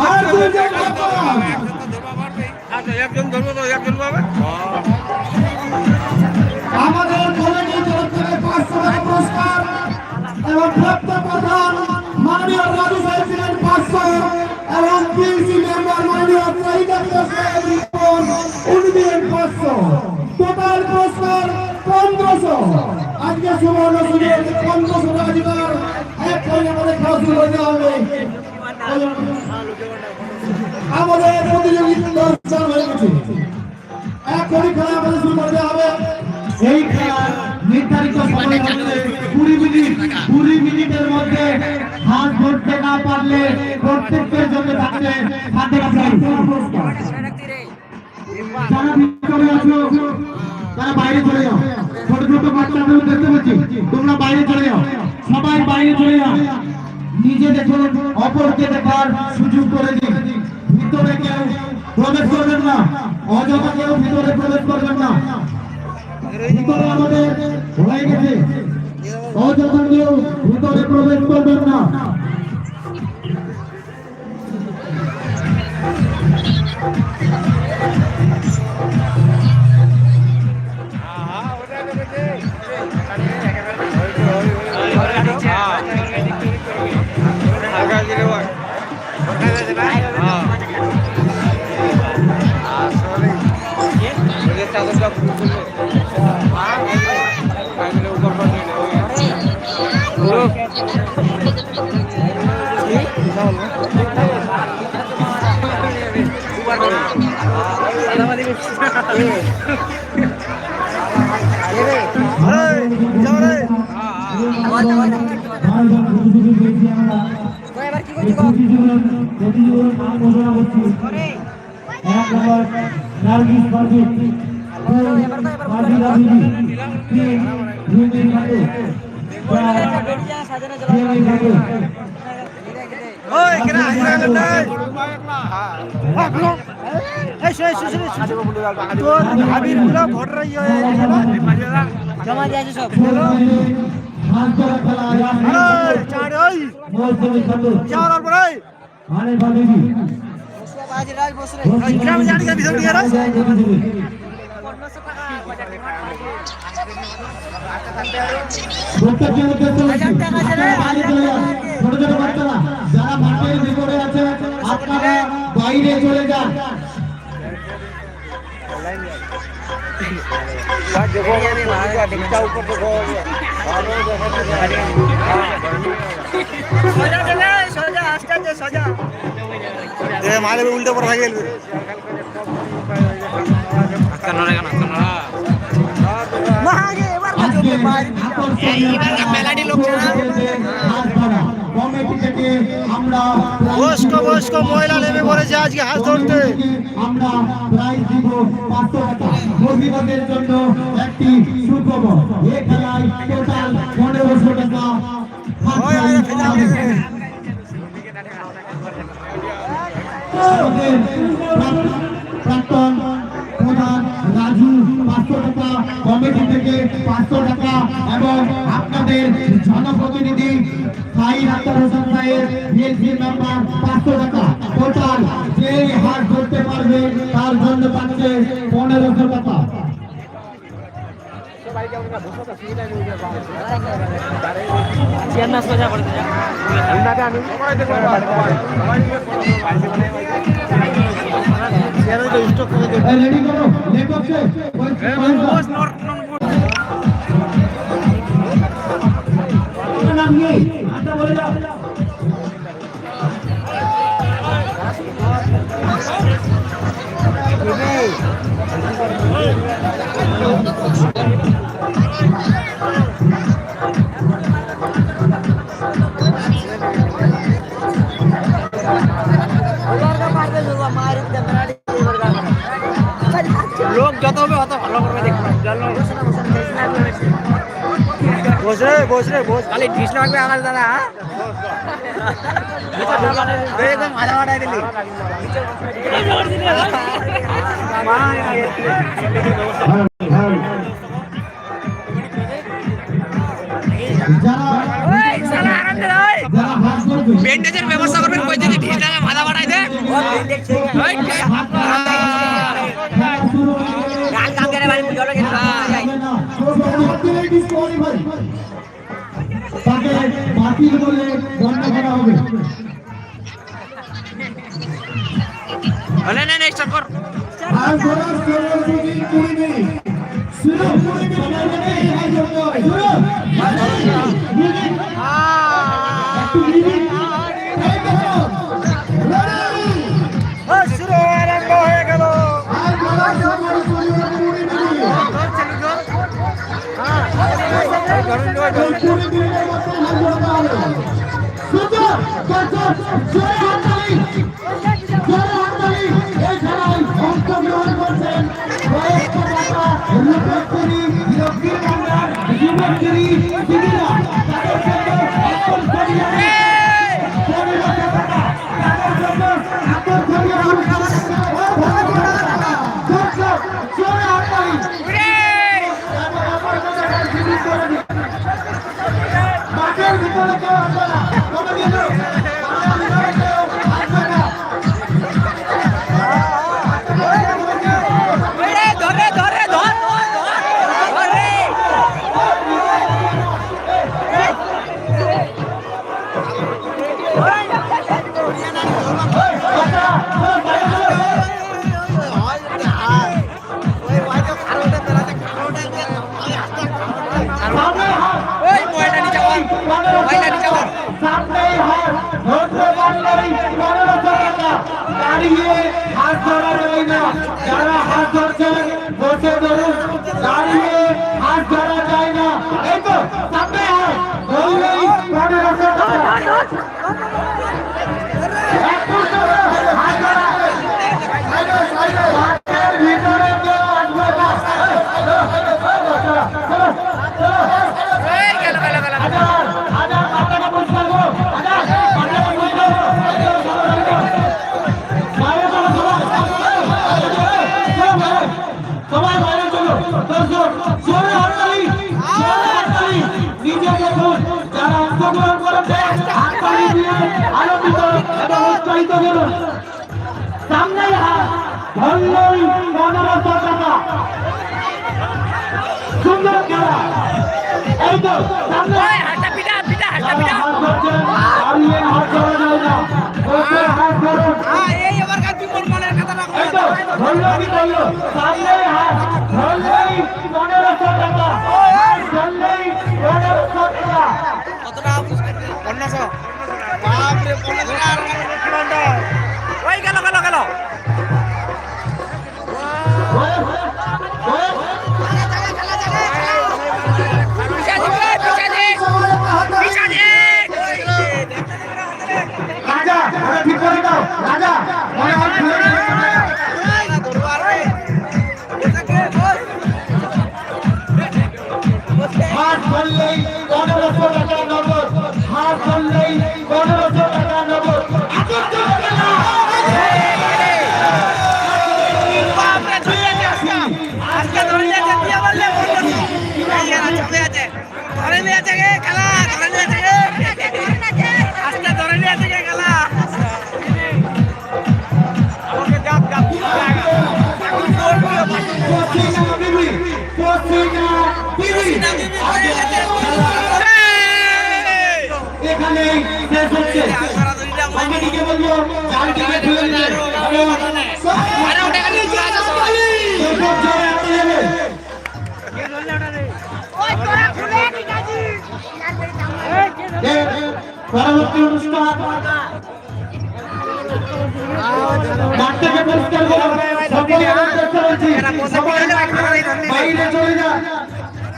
আর দুজন আপাস আচ্ছা একজন ধরবো তো একজন পাবে আমাদের কমিটির তরফ থেকে পাঁচশো টাকা পুরস্কার এবং প্রাপ্ত প্রধান মাননীয় রাজু সাহেব ছিলেন পাঁচশো এবং পিএসি মেম্বার মাননীয় রিপন উনি দিলেন পাঁচশো টোটাল পুরস্কার পনেরোশো আজকে সুবর্ণ সুযোগ পনেরোশো টাকা এক করে আমাদের খেলা শুরু করতে হবে আমাদের প্রতিযোগিতা চালু হয়ে গেছে। এখনই খেলা আমাদের শুরু করতে হবে। এই খেলা নির্ধারিত সময় হচ্ছে কুড়ি মিনিট। কুড়ি মিনিটের মধ্যে হাত ধরতে না পারলে প্রত্যেকের জন্য থাকবে হাতে যারা ভিতরে আছো তারা বাইরে চলে যাও। ছোট ছোট বাচ্চাদের দেখতে পাচ্ছি তোমরা বাইরে চলে যাও। সবাই বাইরে চলে যাও। নিজে দেখুন, অপরকে দেখার সুযোগ করে দিন। ভিতরে কেউ প্রবেশ করবেন না, অযথা কেউ ভিতরে প্রবেশ করবেন না। ভিতরে আমাদের হয়ে গেছে। অযথা কেউ ভিতরে প্রবেশ করবেন না। এক নম্বর নার্গিস পারভিন মাজিদ আবিদি তিন রুমিন খাটু ওই কেনা হাজিরা তোরগুলো। ভোটার জমা দিয়েছে সব। যান ছোট ছোট বাইরে চলে যান। উল্টো পর মেলাডি লোক বয়স্ক মহিলা নেমে পড়েছে আজকে হাত ধরতে। আমরা প্রাইজ দিব মহিলাদের জন্য একটি সুখবর। এ খেলায় টোটাল পনেরোশো টাকা প্রাক্তন প্রধান রাজু পাঁচশো টাকা কমিটি থেকে পাঁচশো টাকা এবং আপনাদের জনপ্রতিনিধি সাইদ আক্তার হোসেন সাহেব বিএনপি মেম্বার পাঁচশো টাকা টোটাল যে হাত ধরতে পারবে তার জন্য পাচ্ছে পনেরোশো টাকা। রেডি করো? লেখককে লোক যত হবে অত ভালো করবে দেখবে জানো বস রে বস রে বস। খালি ডিস লাগবে আমার দাদা একদম মাথা মাথায় দিলি। ব্যান্ডেজের ব্যবস্থা করবেন কই যদি ঢিস লাগে মাথা মাথায় দে। বাতিল বলে গণ্য করা হবে আর ঘোড়া ষোলো মিনিট কুড়ি মিনিট শুরু কুড়ি মিনিট শুরু সুন্দর দর্শক জোরে দর্শক, জোরে হাততালি, জোরে হাততালি। নিচে দেখুন, যারা অংশগ্রহণ করেছে, হাততালি দিয়ে আনন্দিত এবং উৎসাহিত করুন। সামনেই হাত, ধরলেই পনেরোশো টাকা। সুন্দর খেলা এই তো সামনে ওই পিটা পিটা হাতটা পিটা হাত ধরছেন, দাঁড়িয়ে হাত ধরা যায় না। বসে হাত ধরুন। এই এবার কাজ বিমল মনের কথা রাখো এই তো, ধরলো কি ধরলো? সামনেই এখানে শেষ হচ্ছে কমিটিকে বলব চারদিকে ঘুরে। এর পরবর্তী অনুষ্ঠান মাঠটাকে পরিষ্কার করুন সকলে চেষ্টা করছি বাইরে চলে যান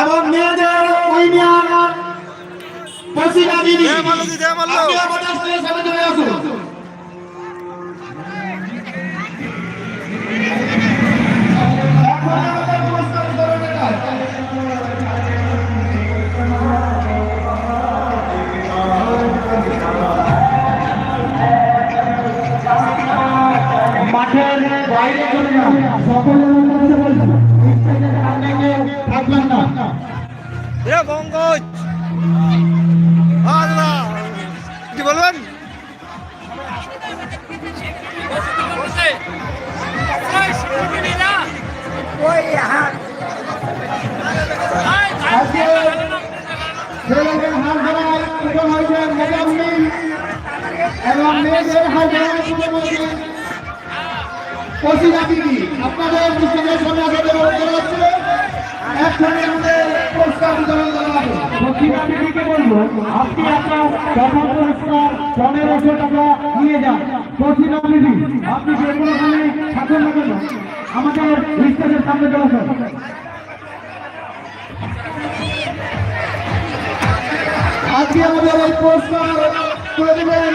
এবং মেয়েদের উইনিয়ান পশ্চিমা দিদি জয় মাল্লদি, জয় মাল্ল। আপনি আমাদের সামনে আসুন। এবং মেয়েদের হাত আপনাদের দৃষ্টিকে সামনে আপনাদের অনুরোধ হচ্ছে একসঙ্গে আমাদের পুরস্কার বিতরণ করা হবে। কচিরা বলব আপনি আপনার প্রথম পুরস্কার পনেরোশো টাকা নিয়ে যান। কচিরা দিদি আপনি যে কোনোখানে থাকুন না কেন আমাদের স্টেজের সামনে আজকে আমাদের এই পুরস্কার করে দেবেন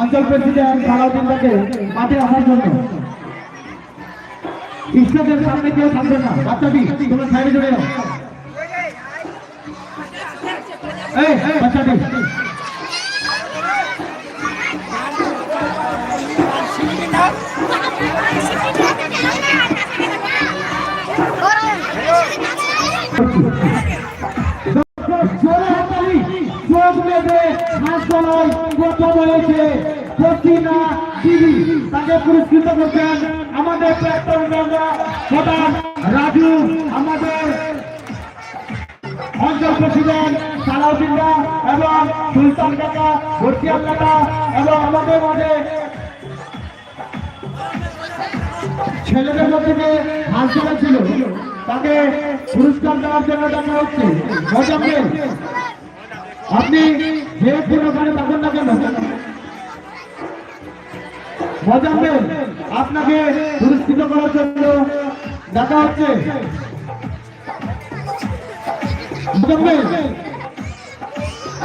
অঞ্চল প্রেসিডেন্ট সালাউদ্দিন তাকে মাঠে আসার জন্য। কৃষ্ণদের সামনে কেউ থাকবে না। বাচ্চাটি তোমরা সাইডে চলে যাও। বাচ্চাটি গলায় প্রথম হয়েছে। সচিনা দিদি, তাকে পুরস্কৃত করছেন আমাদের প্রাক্তন প্রধান রাজু, আমাদের অঞ্চল প্রেসিডেন্ট সালাউদ্দিনরা এবং সুলতান কাকা ভর্তিয়াল কাকা এবং আমাদের মাঝে ছেলেদের মধ্যে যে ছিল, তাকে পুরস্কার দেওয়ার জন্য ডাকা হচ্ছে। আপনি আপনাকে পুরস্কৃত করার জন্য ডাকা হচ্ছে।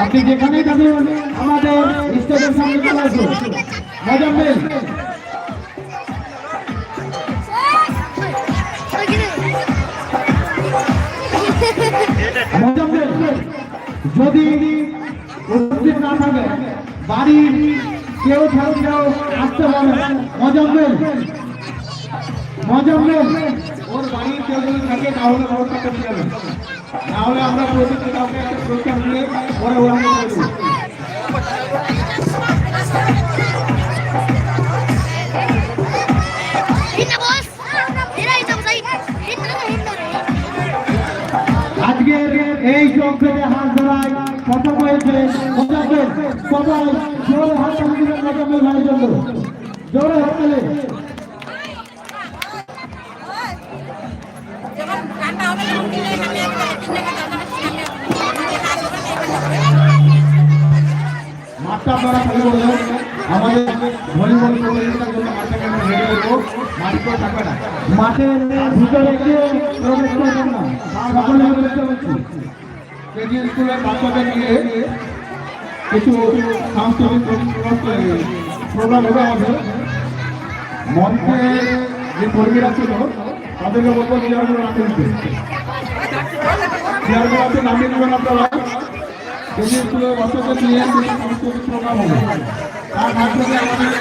আপনি যেখানেই থাকুন, আমাদের স্টেজের সামনে চলে আসুন। মজাম্মেল যদি উপস্থিত না থাকে বাড়ি কেউ ছাড়া কেউ আসতে পারে মজাম্মেল মজাম্মেল ওর বাড়ির কেউ যদি থাকে, তাহলে ব্যবস্থা করতে যাবে তাহলে আমরা প্রতিটি কাউকে একটা সুরক্ষা দিয়ে পরে ওরা এই চোখে হাত ধরায় কথা হয়েছে সবাই জোরে হাত দিবেন মোজাম্মেল ভাইয়ের জোরে হাত মাঠটা আপনারা আমাদের ভলিবল প্রতিযোগিতার জন্য আমরা রেডি করব। মাঠ থাকবে না। মাঠের ভিতরে কেউ প্রবেশ করবেন না। সকলে করছি। কেজি স্কুলের বাচ্চাদের নিয়ে কিছু সাংস্কৃতিক প্রোগ্রাম হবে আমাদের। মঞ্চে যে কর্মীরা ছিল তাদেরকে বলব চেয়ারগুলো রাখতে দিতে। চেয়ারগুলো আপনি নামিয়ে দেবেন আপনারা। কেজি স্কুলের বাচ্চাদের নিয়ে সাংস্কৃতিক প্রোগ্রাম হবে। তার মাধ্যমে আমাদের